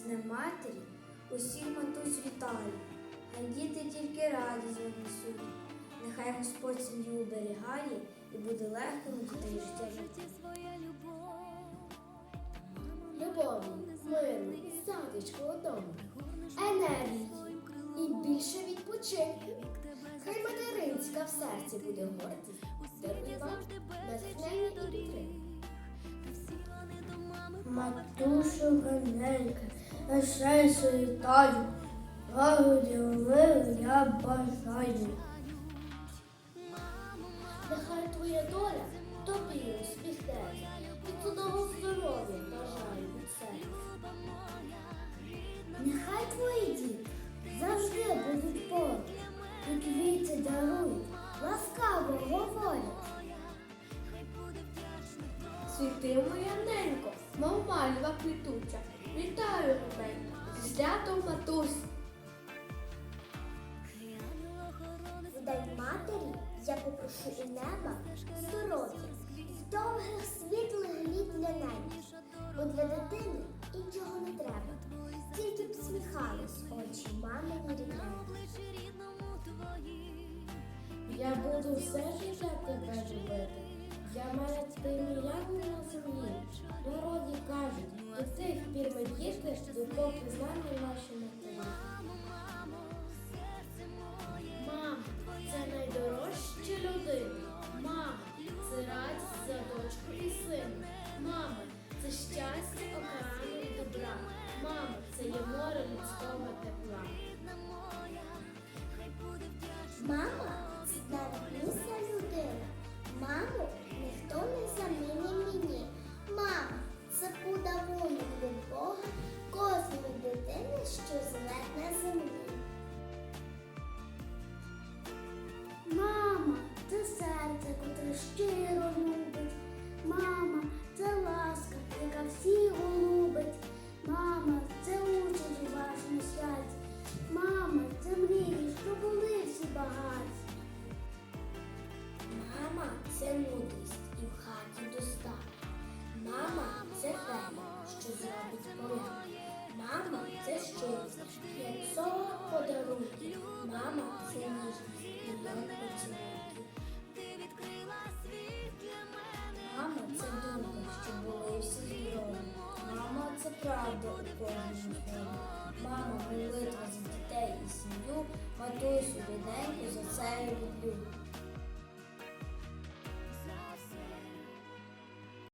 З Днем матері усіх матусь вітаю, хай діти тільки радість несуть. Нехай Господь сім'ю оберігає і буде легким у дітей життя жити. Любові, миру, затишку удома, енергії і більше відпочинку. Хай материнська в серці буде гордість, дарує вам натхнення і підтримку. Матушу ганенька, на щастя вітаю, лагоді миру я бажаю. Нехай твоя доля тобі усміхнеться, і чудового здоров'я бажаю від серця. Нехай твої діти завжди будуть поруч, і квіти дарують, ласкаво говорять. Світи моя ненько, мов мальва квітуча, вітаю тебе, святом матусь. В день матері я попрошу у неба здоров'я, довгих світлих літ для неї. Бо для дитини іншого не треба. Тільки б сміхались очі мамині рідненькі. Я буду все життя тебе любити. Я маю твоїм ягу на землі. До тих пір ми діти, допоки з нами наші матері. Мама це мудрість і в хаті достаток. Мама це фея, що зробить поля. Мама це щирість, як солод подарунки. Мама це ніжність, мільйон поцілунків. Мама це думка, що були всі здорові. Мама це правда у кожному слові. Мама молитва за дітей і сім'ю, матусю рідненьку за це.